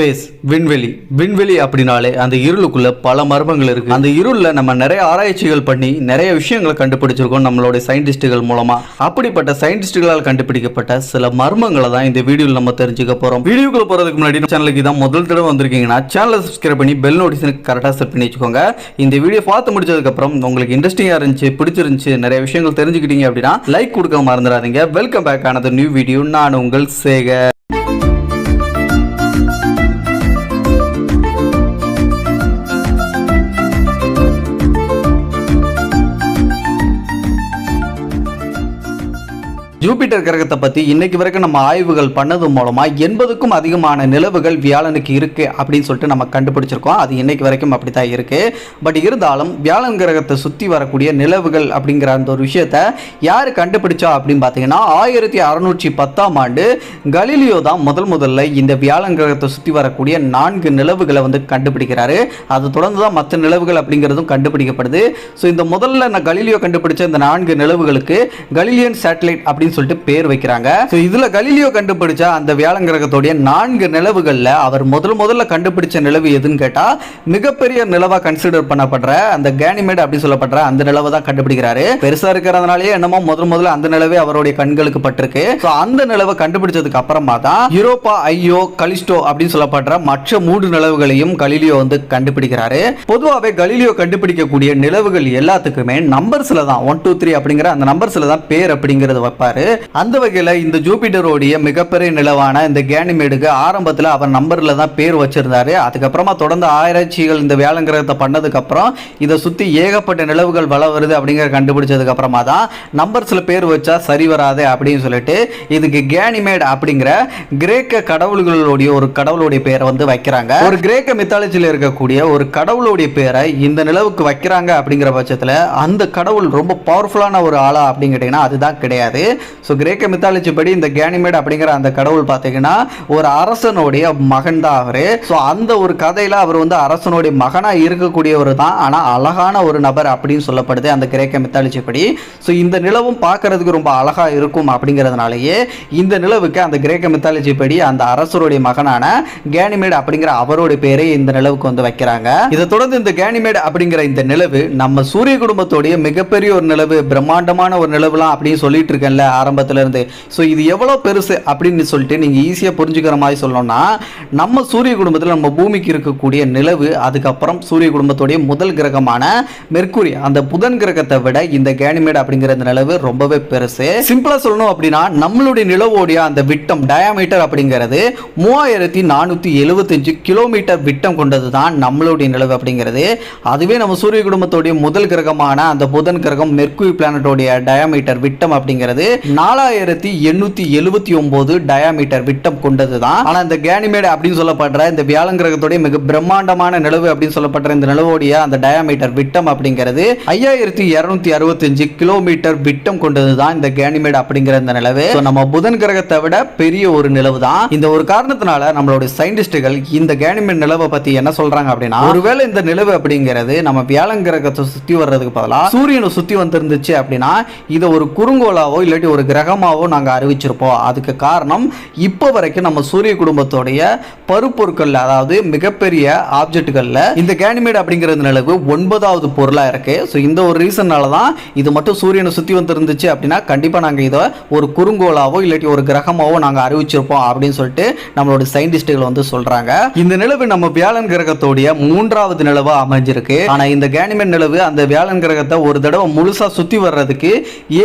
Space விண்வெளி. விண்வெளி அப்படின்னாலே அந்த இருளுக்குள்ள பல மர்மங்கள் இருக்கு. அந்த இருளில் நம்ம நிறைய ஆராய்ச்சிகள் பண்ணி நிறைய விஷயங்களை கண்டுபிடிச்சிருக்கோம் நம்மளுடைய சயின்டிஸ்டுகள் மூலமா. அப்படிப்பட்ட சயின்டிஸ்டுகளால் கண்டுபிடிக்கப்பட்ட சில மர்மங்களை தான் இந்த வீடியோவில் நம்ம தெரிஞ்சுக்க போறோம். வீடியோக்குள்ள போறதுக்கு முன்னாடி சேனலுக்கு தான் முதல் தடவை வந்திருக்கீங்கன்னா சேனலை சப்ஸ்கிரைப் பண்ணி பெல் நோட்டிஃபிகேஷன் கரெக்டாக செட் பண்ணி வச்சுக்கோங்க. இந்த வீடியோ பார்த்து முடிச்சதுக்கப்புறம் உங்களுக்கு இன்ட்ரெஸ்டிங்காக இருந்துச்சு பிடிச்சிருந்துச்சு நிறைய விஷயங்கள் தெரிஞ்சுக்கிட்டீங்க அப்படின்னா லைக் கொடுக்க மறந்துடாதீங்க. வெல்கம் பேக் ஆனது நியூ வீடியோ நான் உங்கள் சேகர். ஜூபிட்டர் கிரகத்தை பத்தி இன்னைக்கு வரைக்கும் நம்ம ஆய்வுகள் பண்ணது மூலமா எண்பதுக்கும் அதிகமான நிலவுகள் வியாழனுக்கு இருக்கு அப்படின்னு சொல்லிட்டு நம்ம கண்டுபிடிச்சிருக்கோம். அது இன்னைக்கு வரைக்கும் அப்படித்தான் இருக்கு. பட் இருந்தாலும் வியாழன் கிரகத்தை சுத்தி வரக்கூடிய நிலவுகள் அப்படிங்கிற அந்த ஒரு விஷயத்த யார் கண்டுபிடிச்சா அப்படின்னு பார்த்தீங்கன்னா ஆயிரத்தி அறுநூற்றி பத்தாம் ஆண்டு கலீலியோ தான் முதல் முதல்ல இந்த வியாழன் கிரகத்தை சுத்தி வரக்கூடிய நான்கு நிலவுகளை வந்து கண்டுபிடிக்கிறாரு. அது தொடர்ந்து தான் மற்ற நிலவுகள் அப்படிங்கிறதும் கண்டுபிடிக்கப்படுது. ஸோ இந்த முதல்ல நான் கலீலியோ கண்டுபிடிச்ச இந்த நான்கு நிலவுகளுக்கு கலிலியன் சேட்டலைட் அப்படின்னு சொல்லிட்டு பேர் வைக்கிறாங்க. ஸோ இதுல கலீலியோ கண்டுபிடிச்ச அந்த வியாழன் கிரகத்துடைய நான்கு நிலவுகள்ல அவர் முதல் முதல்ல கண்டுபிடிச்ச நிலவு எதுன்னு கேட்டா மிகப்பெரிய நிலவா கன்சிடர் பண்ணப்படுற அந்த கேனிமேட் அப்படி சொல்லப்படுற அந்த நிலவை தான் கண்டுபிடிக்கிறாரு. பெருசா இருக்கிறதுனாலயே என்னமோ முதல் முதல்ல அந்த நிலவே அவருடைய கண்களுக்கு பட்டிருக்கு. ஸோ அந்த நிலவை கண்டுபிடிச்சதுக்கு அப்புறமா தான் யூரோப்பா ஐயோ கலிஸ்டோ அப்படின்னு சொல்லப்படுற மற்ற மூன்று நிலவுகளையும் கலீலியோ வந்து கண்டுபிடிக்கிறாரு. பொதுவாகவே கலீலியோ கண்டுபிடிக்கக்கூடிய நிலவுகள் எல்லாத்துக்குமே நம்பர்ஸ்ல தான் ஒன் டூ த்ரீ அப்படிங்கிற அந்த நம்பர்ஸ்ல தான் பேர் அப்படிங்கிறது வைப்பாரு. அந்த வகையில் இந்த ஜூபிட்டருடைய மிகப்பெரிய நிலவான இந்த கேனிமேடுக்கு ஆரம்பத்தில் அவர் நம்பரில் தான் பேர் வச்சிருந்தாரு. அதுக்கப்புறமா தொடர்ந்து ஆராய்ச்சிகள் இந்த வியாழன் பண்ணதுக்கப்புறம் இதை சுற்றி ஏகப்பட்ட நிலவுகள் வள வருது அப்படிங்கிற கண்டுபிடிச்சதுக்கு அப்புறமா தான் நம்பர்ஸில் பேர் வச்சா சரி வராது அப்படின்னு சொல்லிட்டு இதுக்கு கேனிமேட் அப்படிங்கிற கிரேக்க கடவுள்களுடைய ஒரு கடவுளுடைய பேரை வந்து வைக்கிறாங்க. ஒரு கிரேக்க மித்தாலஜியில் இருக்கக்கூடிய ஒரு கடவுளுடைய பேரை இந்த நிலவுக்கு வைக்கிறாங்க அப்படிங்கிற பட்சத்தில் அந்த கடவுள் ரொம்ப பவர்ஃபுல்லான ஒரு ஆளா அப்படின்னு கேட்டிங்கன்னா அதுதான் கிடையாது. ஸோ கிரேக்க மித்தாலஜி படி இந்த கேனிமேட் அப்படிங்கிற அந்த கடவுள் பார்த்தீங்கன்னா ஒரு அரசனுடைய மகன் தான் அவர். ஸோ அந்த ஒரு கதையில் அவர் வந்து அரசனுடைய மகனாக இருக்கக்கூடியவர் தான். ஆனால் அழகான ஒரு நபர் அப்படின்னு சொல்லப்படுது அந்த கிரேக்க மித்தாலஜி படி ஸோ இந்த நிலவும் பார்க்கறதுக்கு ரொம்ப அழகாக இருக்கும் அப்படிங்கிறதுனாலயே இந்த நிலவுக்கு அந்த கிரேக்க மித்தாலஜி படி அந்த அரசருடைய மகனான கேனிமேட் அப்படிங்கிற அவருடைய பேரை இந்த நிலவுக்கு வந்து வைக்கிறாங்க. இதை தொடர்ந்து இந்த கேனிமேட் அப்படிங்கிற இந்த நிலவு நம்ம சூரிய குடும்பத்தோடைய மிகப்பெரிய ஒரு நிலவு பிரம்மாண்டமான ஒரு நிலவுலாம் அப்படின்னு சொல்லிட்டு இருக்கேன்ல ஆரம்பத்துல இருந்து ஸோ இது எவ்வளோ பெருசு அப்படின்னு சொல்லிட்டு நீங்கள் ஈஸியாக புரிஞ்சுக்கிற மாதிரி சொல்லணும்னா நம்ம சூரிய குடும்பத்தில் நம்ம பூமிக்கு இருக்கக்கூடிய நிலவு அதுக்கப்புறம் சூரிய குடும்பத்துடைய முதல் கிரகமான மெர்க்குரி அந்த புதன் கிரகத்தை விட இந்த கேனிமேட் அப்படிங்கிற இந்த நிலவு ரொம்பவே பெருசு. சிம்பிளாக சொல்லணும் அப்படின்னா நம்மளுடைய நிலவோடைய அந்த விட்டம் டயாமீட்டர் அப்படிங்கிறது மூவாயிரத்தி நானூற்றி எழுபத்தஞ்சு கிலோமீட்டர் விட்டம் கொண்டது தான் நம்மளுடைய நிலவு அப்படிங்கிறது. அதுவே நம்ம சூரிய குடும்பத்துடைய முதல் கிரகமான அந்த புதன் கிரகம் மெர்க்குரி பிளானட்டோடைய டயாமீட்டர் விட்டம் அப்படிங்கிறது நாலாயிரத்தி எண்ணூத்தி எழுபத்தி ஒன்பது டயாமீட்டர் விட்டம் கொண்டது தான் ஆனா இந்த கேனிமேடு அப்படின்னு சொல்லப்படுற இந்த வியாழன் கிரகத்துடைய மிக பிரம்மாண்டமான நிலவு அப்படின்னு சொல்லப்படுற இந்த நிலவோடைய அந்த டயாமீட்டர் விட்டம் அப்படிங்கிறது ஐயாயிரத்தி இருநூத்தி அறுபத்தஞ்சு கிலோமீட்டர் விட்டம் கொண்டது தான் இந்த கேனிமேடு அப்படிங்கிற இந்த நிலவு. நம்ம புதன் கிரகத்தை விட பெரிய ஒரு நிலவு தான் இந்த ஒரு காரணத்தினால நம்மளுடைய சயின்டிஸ்டுகள் இந்த கேனிமேட் நிலவை பத்தி என்ன சொல்றாங்க அப்படின்னா ஒருவேளை இந்த நிலவு அப்படிங்கிறது நம்ம வியாழன் கிரகத்தை சுத்தி வர்றதுக்கு பதிலாக சூரியனை சுத்தி வந்திருந்துச்சு அப்படின்னா இதை ஒரு குறுங்கோளாவோ இல்லாட்டி ஒரு கிரகமாகவோ நாங்கள் அறிவிச்சிருப்போம். அதுக்கு காரணம் இப்போ வரைக்கும் நம்ம சூரிய குடும்பத்தோடைய பருப்பொருட்கள் அதாவது மிகப்பெரிய ஆப்ஜெக்ட்களில் இந்த கேனிமேட் அப்படிங்கிறது நிலவு ஒன்பதாவது பொருளாக இருக்கு. ஸோ இந்த ஒரு ரீசனால தான் இது மட்டும் சூரியனை சுற்றி வந்திருந்துச்சு அப்படின்னா கண்டிப்பாக நாங்கள் இதை ஒரு குறுங்கோளாவோ இல்லாட்டி ஒரு கிரகமாவோ நாங்கள் அறிவிச்சிருப்போம் அப்படின்னு சொல்லிட்டு நம்மளோட சயின்டிஸ்டுகள் வந்து சொல்கிறாங்க இந்த நிலவு நம்ம வியாழன் கிரகத்தோடைய மூன்றாவது நிலவாக அமைஞ்சிருக்கு. ஆனால் இந்த கேனிமேட் நிலவு அந்த வியாழன் கிரகத்தை ஒரு தடவை முழுசாக சுற்றி வர்றதுக்கு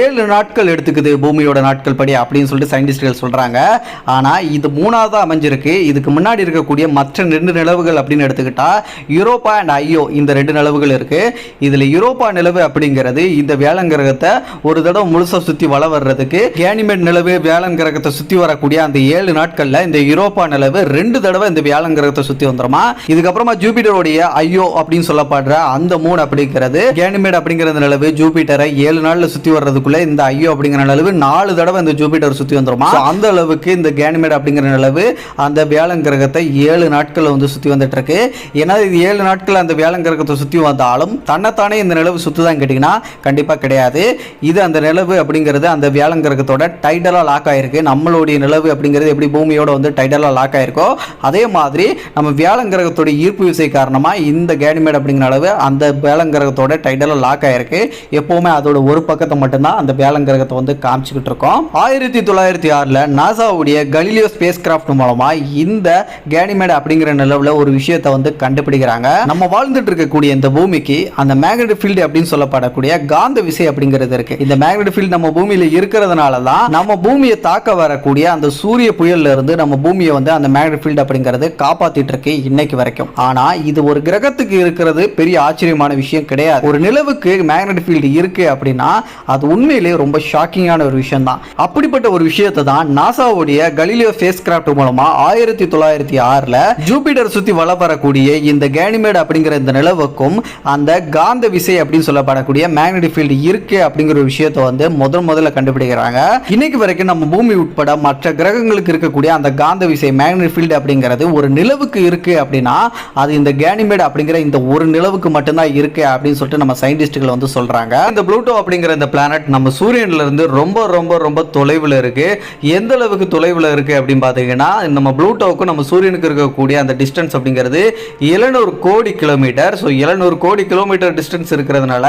ஏழு நாட்கள் எடுத்துக்குது பூமியோட நாட்கள் படி அப்படின்னு சொல்லிட்டு சயின்டிஸ்ட்கள் சொல்கிறாங்க ஆனால் இது மூணாவதாக அமைஞ்சிருக்கு. இதுக்கு முன்னாடி இருக்கக்கூடிய மற்ற ரெண்டு நிலவுகள் அப்படின்னு எடுத்துக்கிட்டால் யூரோப்பா அண்ட் ஐயோ இந்த ரெண்டு நிலவுகள் இருக்குது இதில் யூரோப்பா நிலவு அப்படிங்கிறது இந்த வியாழன் கிரகத்தை ஒரு தடவை முழுசாக சுற்றி வள வர்றதுக்கு கேனிமேட் நிலவு வியாழன் கிரகத்தை வரக்கூடிய அந்த ஏழு நாட்களில் இந்த யூரோப்பா நிலவு ரெண்டு தடவை இந்த வியாழன் கிரகத்தை வந்துருமா? இதுக்கப்புறமா ஜூபிட்டருடைய ஐயோ அப்படின்னு சொல்லப்படுற அந்த மூணு அப்படிங்கிறது கேனிமேட் அப்படிங்கிற நிலவு ஜூபிட்டரை ஏழு நாளில் சுற்றி வர்றதுக்குள்ள இந்த ஐயோ அப்படிங்கிற நிலவு நாலு தடவை இந்த ஜூபிட்டர் சுற்றி வந்துருமா? அந்த அளவுக்கு இந்த கேனிமேட் அப்படிங்கிற நிலவு அந்த வியாழன் கிரகத்தை ஏழு நாட்களில் வந்து சுற்றி வந்துட்டு இருக்கு ஏன்னா இது ஏழு நாட்கள் அந்த வியாழன் கிரகத்தை சுற்றி வந்தாலும் தன்னைத்தானே இந்த நிலவு சுற்றுதான் கேட்டிங்கன்னா கண்டிப்பாக கிடையாது. இது அந்த நிலவு அப்படிங்கிறது அந்த வியாழன் கிரகத்தோட டைட்டலாக லாக் ஆயிருக்கு. நம்மளுடைய நிலவு அப்படிங்கிறது எப்படி பூமியோட வந்து டைட்டலாக லாக் ஆயிருக்கோ அதே மாதிரி நம்ம வியாழன் கிரகத்தோட ஈர்ப்பு விசை காரணமாக இந்த கேனிமேட் அப்படிங்கிற அளவு அந்த வியாழன் கிரகத்தோட டைட்டலாக லாக் ஆயிருக்கு. எப்போவுமே அதோட ஒரு பக்கத்தை மட்டும்தான் அந்த வியாழன் கிரகத்தை வந்து காமிச்சுக்கிட்டு இருக்கோம். ஆயிரத்தி தொள்ளாயிரத்தி ஆறில் நாசாவுடைய கலிலியோ ஸ்பேஸ் கிராஃப்ட் மூலமாக இந்த கேனிமேட் அப்படிங்கிற நிலவில் ஒரு விஷயத்தை வந்து கண்டுபிடிக்கிறாங்க. நம்ம வாழ்ந்துட்டு இருக்கக்கூடிய இந்த பூமிக்கு அந்த மேக்னெட் ஃபீல்டு அப்படின்னு சொல்லப்படக்கூடிய காந்த விசை அப்படிங்கிறது இருக்கு. இந்த மேக்னெட் ஃபீல்டு நம்ம பூமியில இருக்கிறதுனால தான் நம்ம பூமியை தாக்க வரக்கூடிய அந்த சூரிய புயல்ல இருந்து நம்ம பூமியை வந்து அந்த மேக்னெட் ஃபீல்டு அப்படிங்கிறது காப்பாத்திட்டு இருக்கு இன்னைக்கு வரைக்கும். ஆனா இது ஒரு கிரகத்துக்கு இருக்கிறது பெரிய ஆச்சரியமான விஷயம் கிடையாது. ஒரு நிலவுக்கு மேக்னெட் ஃபீல்டு இருக்கு அப்படின்னா அது உண்மையிலேயே ரொம்ப ஷாக்கிங்கான ஒரு விஷயம் தான் அப்படிப்பட்ட ஒரு விஷயத்தை தான் நாசாவுடைய கலிலியோ ஸ்பேஸ் கிராஃப்ட் மூலமா ஆயிரத்தி தொள்ளாயிரத்தி ஆறுல ஜூபிட்டர் சுத்தி வள வரக்கூடிய இந்த கேனிமேட் அப்படிங்கிற இந்த நிலவுக்கும் அந்த காந்த விசை அப்படின்னு சொல்லப்படக்கூடிய மேக்னெட்டிக் ஃபீல்டு இருக்கு அப்படிங்கிற ஒரு விஷயத்தை வந்து முதல் முதல்ல கண்டுபிடிக்கிறாங்க. இன்னைக்கு வரைக்கும் நம்ம பூமி உட்பட மற்ற கிரகங்களுக்கு இருக்கக்கூடிய அந்த காந்த விசை மேக்னெட்டிக் ஃபீல்டு அப்படிங்கிறது ஒரு நிலவுக்கு இருக்கு அப்படின்னா அது இந்த கேனிமேட் அப்படிங்கிற இந்த ஒரு நிலவுக்கு மட்டும்தான் இருக்கு அப்படின்னு சொல்லிட்டு நம்ம சயின்டிஸ்டுகள் வந்து சொல்றாங்க. இந்த ப்ளூட்டோ அப்படிங்கிற இந்த பிளானட் நம்ம சூரியன்ல இருந்து ரொம்ப ரொம்ப ரொம்ப தொலைவில் இருக்குது எந்த அளவுக்கு தொலைவில் இருக்குது அப்படின்னு பார்த்தீங்கன்னா நம்ம ப்ளூட்டோவுக்கும் நம்ம சூரியனுக்கு இருக்கக்கூடிய அந்த டிஸ்டன்ஸ் அப்படிங்கிறது எழுநூறு கோடி கிலோமீட்டர் ஸோ எழுநூறு கோடி கிலோமீட்டர் டிஸ்டன்ஸ் இருக்கிறதுனால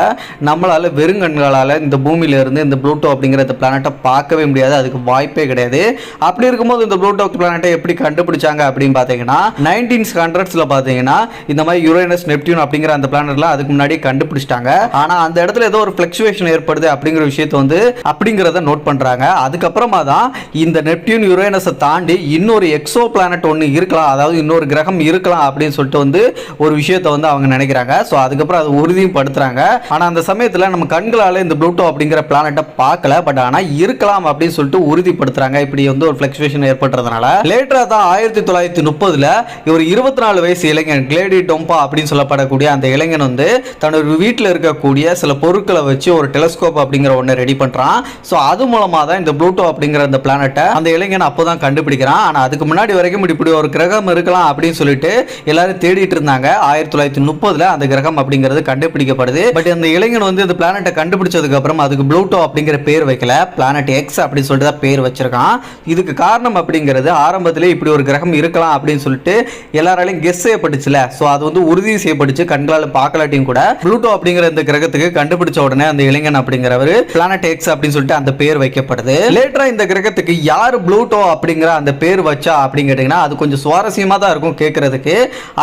நம்மளால் வெறுங்கண்களால் இந்த பூமியிலேருந்து இந்த ப்ளூட்டோ அப்படிங்கிற இந்த பிளானட்டை பார்க்கவே முடியாது. அதுக்கு வாய்ப்பே கிடையாது. அப்படி இருக்கும்போது இந்த ப்ளூட்டோ பிளானட்டை எப்படி கண்டுபிடிச்சாங்க அப்படின்னு பார்த்தீங்கன்னா நைன்டீன்ஸ் ஹண்ட்ரட்ஸில் பார்த்தீங்கன்னா இந்த மாதிரி யுரேனஸ் நெப்டியூன் அப்படிங்கிற அந்த பிளானட்லாம் அதுக்கு முன்னாடி கண்டுபிடிச்சிட்டாங்க. ஆனால் அந்த இடத்துல ஏதோ ஒரு ஃப்ளக்சுவேஷன் ஏற்படுது அப்படிங்கிற விஷயத்தை வந்து அப்படிங்கிறத நோட் பண்ணுறாங்க அதுக்கப்புறமா தான் இந்த நெப்டியூன் யுரேனஸை தாண்டி இன்னொரு எக்ஸோ பிளானட் ஒன்று இருக்கலாம். அதாவது இன்னொரு கிரகம் இருக்கலாம் அப்படின்னு சொல்லிட்டு வந்து ஒரு விஷயத்தை வந்து அவங்க நினைக்கிறாங்க. ஸோ அதுக்கப்புறம் அது உறுதியும் படுத்துறாங்க. ஆனால் அந்த சமயத்தில் நம்ம கண்களால் இந்த ப்ளூட்டோ அப்படிங்கிற பிளானட்டை பார்க்கல. பட் ஆனால் இருக்கலாம் அப்படின்னு சொல்லிட்டு உறுதிப்படுத்துறாங்க. இப்படி வந்து ஒரு ஃப்ளக்சுவேஷன் ஏற்படுறதுனால. லேட்டராக தான் ஆயிரத்தி தொள்ளாயிரத்தி முப்பதுல இவர் இருபத்தி நாலு வயசு இளைஞன் கிளேடி டொம்பா அப்படின்னு சொல்லப்படக்கூடிய அந்த இளைஞன் வந்து தன்னோட வீட்டில் இருக்கக்கூடிய சில பொருட்களை வச்சு ஒரு டெலஸ்கோப் அப்படிங்கிற ஒன்று ரெடி பண்ணுறான் ஸோ அது மூலமாக தான் இந்த ப்ளூட்டோ அப்படிங்கிற அந்த பிளானட்டை அந்த இளைஞன் அப்போ தான் கண்டுபிடிக்கிறான். ஆனால் அதுக்கு முன்னாடி வரைக்கும் இப்படி ஒரு கிரகம் இருக்கலாம் அப்படின்னு சொல்லிட்டு எல்லாரும் தேடிட்டு இருந்தாங்க. ஆயிரத்தி தொள்ளாயிரத்தி முப்பதுல அந்த கிரகம் அப்படிங்கிறது கண்டுபிடிக்கப்படுது. பட் அந்த இளைஞன் வந்து இந்த பிளானட்டை கண்டுபிடிச்சதுக்கு அப்புறம் அதுக்கு ப்ளூட்டோ அப்படிங்கிற பேர் வைக்கல. பிளானட் எக்ஸ் அப்படின்னு சொல்லிட்டு தான் பேர் வச்சிருக்கான். இதுக்கு காரணம் அப்படிங்கிறது ஆரம்பத்திலே இப்படி ஒரு கிரகம் இருக்கலாம் அப்படின்னு சொல்லிட்டு எல்லாராலையும் கெஸ் செய்யப்பட்டுச்சுல. ஸோ அது வந்து உறுதி செய்யப்பட்டுச்சு. கண்களால் பார்க்கலாட்டியும் கூட. ப்ளூட்டோ அப்படிங்கிற இந்த கிரகத்துக்கு கண்டுபிடிச்ச உடனே அந்த இளைஞன் அப்படிங்கிறவர் பிளானட் எக்ஸ் அப்படின்னு சொல்லிட்டு அந்த பேர் வைக்கப்படுது. லேட்டரா இந்த கிரகத்துக்கு யார் ப்ளூட்டோ அப்படிங்கிற அந்த பேர் வச்சா அப்படின்னு கேட்டிங்கன்னா அது கொஞ்சம் சுவாரஸ்யமாக தான் இருக்கும் கேட்கறதுக்கு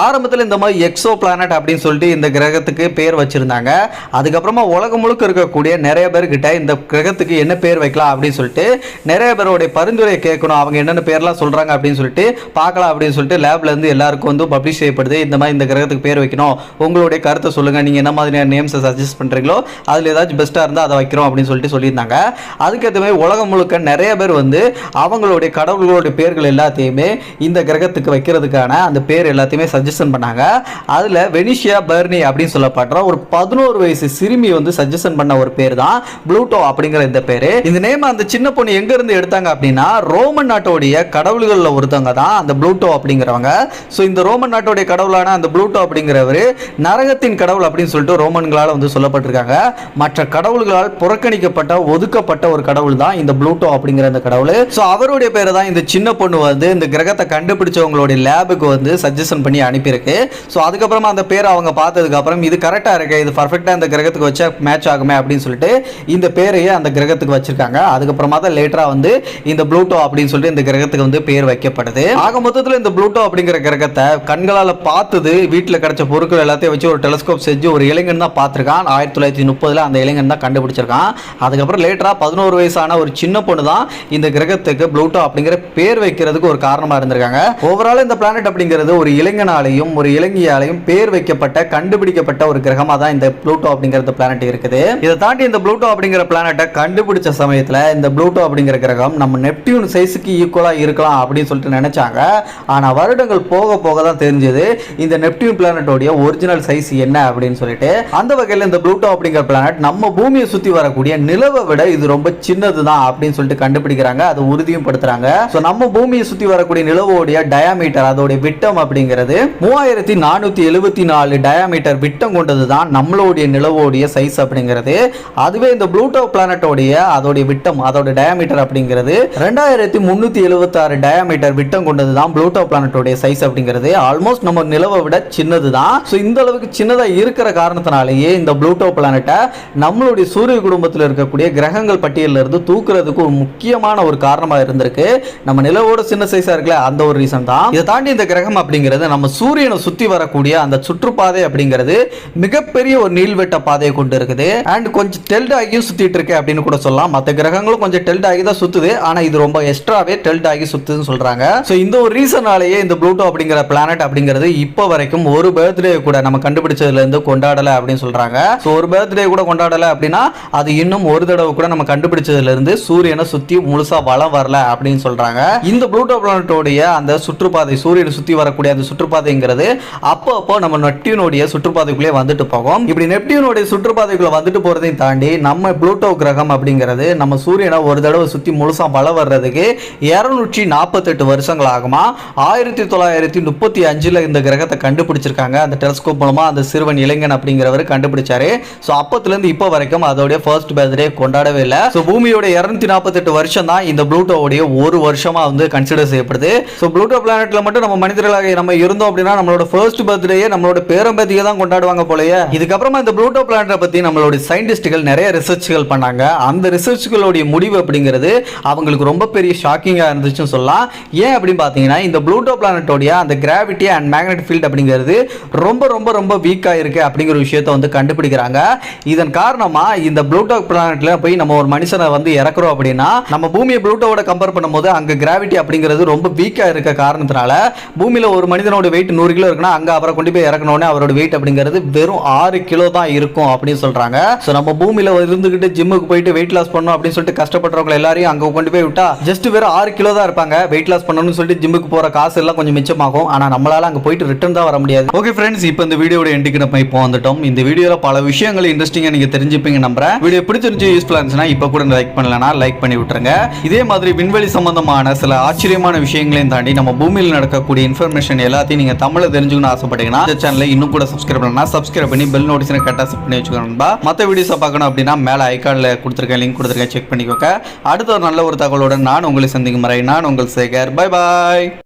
ஆரம்பத்தில் இந்த மாதிரி எக்ஸோ பிளானட் அப்படின்னு சொல்லிட்டு இந்த கிரகத்துக்கு பேர் வச்சிருந்தாங்க. அதுக்கப்புறமா உலகம் முழுக்க இருக்கக்கூடிய நிறைய பேர்கிட்ட இந்த கிரகத்துக்கு என்ன பேர் வைக்கலாம் அப்படின்னு சொல்லிட்டு நிறைய பேருடைய பரிந்துரையை கேட்கணும். அவங்க என்னென்ன பேர்லாம் சொல்றாங்க அப்படின்னு சொல்லிட்டு பார்க்கலாம் அப்படின்னு சொல்லிட்டு லேப்ல இருந்து எல்லாருக்கும் வந்து பப்ளிஷ் செய்யப்படுது. இந்த மாதிரி இந்த கிரகத்துக்கு பேர் வைக்கணும். உங்களுடைய கருத்தை சொல்லுங்க. நீங்க என்ன மாதிரியான நேம்ஸை சஜஸ்ட் பண்றீங்களோ அதுல ஏதாச்சும் பெஸ்ட்டாக இருந்தால் அதை வைக்கிறோம் அப்படின்னு சொல்லிட்டு சொல்லியிருந்தாங்க. அதுக்கேற்ற மாதிரி உலகம் முழுக்க நிறைய பேர் வந்து அவங்களுடைய கடவுள்களுடைய பேர்கள் எல்லாத்தையுமே இந்த கிரகத்துக்கு வைக்கிறதுக்கான அந்த பேர் எல்லாத்தையுமே சஜஷன் பண்ணாங்க. அதில் வெனிஷியா பர்னி அப்படின்னு சொல்லப்படுற ஒரு பதினோரு வயசு சிறுமி வந்து சஜஷன் பண்ண ஒரு பேர் தான் ப்ளூட்டோ அப்படிங்கிற இந்த பேர். இந்த நேம் அந்த சின்ன பொண்ணு எங்கேருந்து எடுத்தாங்க அப்படின்னா ரோமன் நாட்டோடைய கடவுள்களில் ஒருத்தவங்க தான் அந்த ப்ளூட்டோ அப்படிங்கிறவங்க. ஸோ இந்த ரோமன் நாட்டோடைய கடவுளான அந்த ப்ளூட்டோ அப்படிங்கிறவர் நரகத்தின் கடவுள் அப்படின்னு சொல்லிட்டு ரோமன்களால் வந்து சொல்லப்பட்டிருக்காங்க. மற்ற கடவுள்களால் புறக்கணிக்கப்பட்ட ஒதுக்கப்பட்ட ஒரு கடவுள் தான் இந்த ப்ளூட்டோ அப்படிங்கிற அந்த கடவுள். ஸோ அவருடைய பேரை தான் இந்த சின்ன பொண்ணு வந்து இந்த கிரகத்தை கண்டுபிடிச்சவங்களுடைய லேபுக்கு வந்து சஜஷன் பண்ணி அனுப்பியிருக்கு. ஸோ அதுக்கப்புறமா அந்த பேரை அவங்க பார்த்ததுக்கு அப்புறம் இது கரெக்டாக இருக்கு இது பர்ஃபெக்டாக இந்த கிரகத்துக்கு வச்சா மேட்ச் ஆகுமே அப்படின்னு சொல்லிட்டு இந்த பேரையே அந்த கிரகத்துக்கு வச்சிருக்காங்க. அதுக்கப்புறமா தான் லேட்டரா வந்து இந்த ப்ளூட்டோ அப்படின்னு சொல்லிட்டு இந்த கிரகத்துக்கு வந்து பேர் வைக்கப்படுது. ஆக மொத்தத்தில் இந்த ப்ளூட்டோ அப்படிங்கிற கிரகத்தை கண்களால் பார்த்தது வீட்டில் கிடைச்ச பொருட்கள் எல்லாத்தையும் வச்சு ஒரு டெலஸ்கோப் செஞ்சு ஒரு இளைஞன் தான் பார்த்துருக்கான். ஆயிரத்தி தொள்ளாயிரத்தி முப்பதுல அந்த இளைஞன் தான் கண்டுபிடிச்சிருக்கான். அதுக்கப்புறம் லேட்டரா பதினோரு வயசான ஒரு சின்ன பொண்ணு தான் இந்த கிரகத்துக்கு ப்ளூட்டோ அப்படிங்கிற பேர் வைக்கிறதுக்கு ஒரு காரணமாக இருந்திருக்காங்க. ஓவரால் இந்த பிளானட் அப்படிங்கிறது ஒரு இளைஞனாலையும் ஒரு இளைஞியாலையும் பேர் வைக்கப்பட்ட கண்டுபிடிக்கப்பட்ட ஒரு கிரகமாக தான் இந்த ப்ளூட்டோ அப்படிங்கிற பிளானட் இருக்குது. இதை தாண்டி இந்த ப்ளூட்டோ அப்படிங்கிற பிளானட்டை கண்டுபிடிச்ச சமயத்தில் இந்த ப்ளூட்டோ அப்படிங்கிற கிரகம் நம்ம நெப்டியூன் சைஸுக்கு ஈக்குவலாக இருக்கலாம் அப்படின்னு சொல்லிட்டு நினைச்சாங்க. ஆனால் வருடங்கள் போக போக தான் தெரிஞ்சது இந்த நெப்டியூன் பிளானட்டோடைய ஒரிஜினல் சைஸ் என்ன அப்படின்னு சொல்லிட்டு. அந்த வகையில் இந்த ப்ளூட்டோ அப்படிங்கிற பிளானட் நம்ம பூமியை சுற்றி வரக்கூடிய நிலவை விட இது ரொம்ப சின்னது தான் அப்படின்னு சொல்லிட்டு கண்டுபிடிக்கிறாங்க. அதை உறுதியும் படுத்துறாங்க. ஸோ நம்ம பூமியை சுற்றி வரக்கூடிய நிலவோடைய டயாமீட்டர் அதோடைய விட்டம் அப்படிங்கிறது மூவாயிரத்தி நானூற்றி எழுபத்தி நாலு டயாமீட்டர் விட்டம் கொண்டது தான் நம்மளுடைய நிலவோடைய சைஸ் அப்படிங்கிறது. அதுவே இந்த ப்ளூட்டோ பிளானட்டோடைய அதோடைய விட்டம் அதோட டயாமீட்டர் அப்படிங்கிறது ரெண்டாயிரத்தி முந்நூற்றி எழுபத்தாறு டயாமீட்டர் விட்டம் கொண்டது தான் ப்ளூட்டோ பிளானட்டோடைய சைஸ் அப்படிங்கிறது. ஆல்மோஸ்ட் நம்ம நிலவை விட சின்னது தான் ஸோ இந்த அளவுக்கு சின்னதாக இருக்கிற காரணத்தினாலேயே இந்த ப்ளூட்டோ பிளானட்டை நம்மளுடைய சூரிய குடும்பத்தில் இருக்கக்கூடிய கிரகங்கள் பற்றி பட்டியலிருந்து தூக்குறதுக்கு ஒரு முக்கியமான ஒரு காரணமாக இருந்திருக்கு. நம்ம நிலவோட சின்ன சைஸாக இருக்குல்ல அந்த ஒரு ரீசன் தான். இதை தாண்டி இந்த கிரகம் அப்படிங்கிறது நம்ம சூரியனை சுற்றி வரக்கூடிய அந்த சுற்றுப்பாதை அப்படிங்கிறது மிகப்பெரிய ஒரு நீள்வெட்ட பாதையை கொண்டு இருக்குது. அண்ட் கொஞ்சம் டெல்ட் ஆகியும் சுற்றிட்டு இருக்கு அப்படின்னு கூட சொல்லலாம். மற்ற கிரகங்களும் கொஞ்சம் டெல்ட் ஆகி தான் சுற்றுது ஆனால் இது ரொம்ப எக்ஸ்ட்ராவே டெல்ட் ஆகி சுற்றுதுன்னு சொல்கிறாங்க ஸோ இந்த ஒரு ரீசனாலேயே இந்த ப்ளூட்டோ அப்படிங்கிற பிளானட் அப்படிங்கிறது இப்போ வரைக்கும் ஒரு பர்த்டே கூட நம்ம கண்டுபிடிச்சதுலேருந்து கொண்டாடலை அப்படின்னு சொல்கிறாங்க ஸோ ஒரு பர்த்டே கூட கொண்டாடலை அப்படின்னா அது இன்னும் ஒரு தடவை கூட நம்ம கண்டுபிடிச்சதுலேருந்து சூரியனை சுற்றி முழுசாக வளம் வரல அப்படின்னு சொல்கிறாங்க இந்த ப்ளூட்டோ பிளானட்டோடைய அந்த சுற்றுப்பாதை சூரியனை சுற்றி வரக்கூடிய அந்த சுற்றுப்பாதைங்கிறது அப்போ அப்போ நம்ம நெப்டியூனுடைய சுற்றுப்பாதைக்குள்ளே வந்துட்டு போகும். இப்படி நெப்டியூனுடைய சுற்றுப்பாதைக்குள்ளே வந்துட்டு போகிறதையும் தாண்டி நம்ம ப்ளூட்டோ கிரகம் அப்படிங்கிறது நம்ம சூரியனை ஒரு தடவை சுற்றி முழுசாக வளம் வர்றதுக்கு இரநூற்றி நாற்பத்தெட்டு வருஷங்கள் ஆகுமா? ஆயிரத்தி தொள்ளாயிரத்தி முப்பத்தி அஞ்சில் இந்த கிரகத்தை கண்டுபிடிச்சிருக்காங்க. அந்த டெலஸ்கோப் மூலமாக அந்த சிறுவன் இளைஞன் அப்படிங்கிறவர் கண்டுபிடிச்சாரு. ஸோ அப்பத்துலேருந்து இப்போ வரைக்கும் அதோடைய ஃபர்ஸ்ட் பர்த்டே கொண்டாடவே இல்லை. ஸோ பூமியோட இரநூத்தி நாற்பத்தெட்டு வருஷம் தான் இந்த ப்ளூட்டோவுடைய ஒரு வருஷமாக வந்து கன்சிடர் செய்யப்படுது. ஸோ ப்ளூட்டோ பிளானட்ல மட்டும் நம்ம மனிதர்களாக நம்ம இருந்தோம் அப்படின்னா நம்மளோட ஃபர்ஸ்ட் பர்த்டேயே நம்மளோட பேரம்பேத்தியை தான் கொண்டாடுவாங்க போலயே. இதுக்கப்புறமா இந்த ப்ளூட்டோ பிளானட்டை பற்றி நம்மளுடைய சயின்டிஸ்ட்டுகள் நிறைய ரிசர்ச்கள் பண்ணாங்க. அந்த ரிசர்ச்களுடைய முடிவு அப்படிங்கிறது அவங்களுக்கு ரொம்ப பெரிய ஷாக்கிங்காக இருந்துச்சுன்னு சொல்லலாம். ஏன் அப்படின்னு பார்த்தீங்கன்னா இந்த ப்ளூட்டோ பிளானட்டோடைய அந்த கிராவிட்டி அண்ட் மேக்னெட் ஃபீல்ட் அப்படிங்கிறது ரொம்ப ரொம்ப ரொம்ப வீக்காக இருக்குது அப்படிங்கிற விஷயத்தை வந்து கண்டுபிடிக்கிறாங்க. இதன் காரணமாக இந்த ப்ளூட்டோ பிளானெட்டில் போய் நம்ம ஒரு மனித மனுஷனை வந்து இறக்குறோம் அப்படின்னா நம்ம பூமியை ப்ளூட்டோவோட கம்பேர் பண்ணும்போது அங்கே கிராவிட்டி அப்படிங்கிறது ரொம்ப வீக்காக இருக்க காரணத்தினால பூமியில் ஒரு மனிதனோட வெயிட் நூறு கிலோ இருக்குன்னா அங்கே அவரை கொண்டு போய் இறக்கணும்னு அவரோட வெயிட் அப்படிங்கிறது வெறும் ஆறு கிலோ தான் இருக்கும் அப்படின்னு சொல்கிறாங்க ஸோ நம்ம பூமியில் இருந்துக்கிட்டு ஜிம்முக்கு போயிட்டு வெயிட் லாஸ் பண்ணணும் அப்படின்னு சொல்லிட்டு கஷ்டப்படுறவங்க எல்லாரையும் அங்கே கொண்டு போய் விட்டா ஜஸ்ட் வெறும் ஆறு கிலோ தான் இருப்பாங்க. வெயிட் லாஸ் பண்ணணும்னு சொல்லிட்டு ஜிம்முக்கு போகிற காசு எல்லாம் கொஞ்சம் மிச்சமாகும். ஆனால் நம்மளால அங்கே போயிட்டு ரிட்டர்ன் தான் வர முடியாது. ஓகே ஃப்ரெண்ட்ஸ் இப்போ இந்த வீடியோட எண்டுக்கு நம்ம இப்போ வந்துட்டோம். இந்த வீடியோவில் பல விஷயங்கள் இன்ட்ரெஸ்டிங்காக நீங்கள் தெரிஞ்சுப்பீங்க நம்புறேன். வீடியோ பிடிச்சிருந்துச்சு யூஸ்ஃபுல்லாக இருந்துச்சுன்னா இப்போ கூட லைக் பண்ணலனா லைக் பண்ணி விட்டுருங்க. இதே மாதிரி விண்வெளி சம்பந்தமான சில ஆச்சரியமான விஷயங்களையும் தாண்டி நம்ம பூமியில் நடக்கக்கூடிய இன்ஃபர்மேஷன் எல்லாத்தையும் நீங்கள் தமிழில் தெரிஞ்சுக்கணும்னு ஆசைப்பட்டீங்கன்னா இந்த சேனலை இன்னும் கூட சப்ஸ்கிரைப் பண்ணலாம் சப்ஸ்கிரைப் பண்ணி பெல் நோட்டிஸை கரெக்டாக செட் பண்ணி வச்சுக்கணும்பா மற்ற வீடியோஸை பார்க்கணும் அப்படின்னா மேலே ஐக்கானில் கொடுத்துருக்கேன் லிங்க் கொடுத்துருக்கேன் செக் பண்ணிக்கோங்க. அடுத்த ஒரு நல்ல ஒரு தகவலோட நான் உங்களை சந்திக்கும் முறை நான் உங்கள் சேகர். Bye bye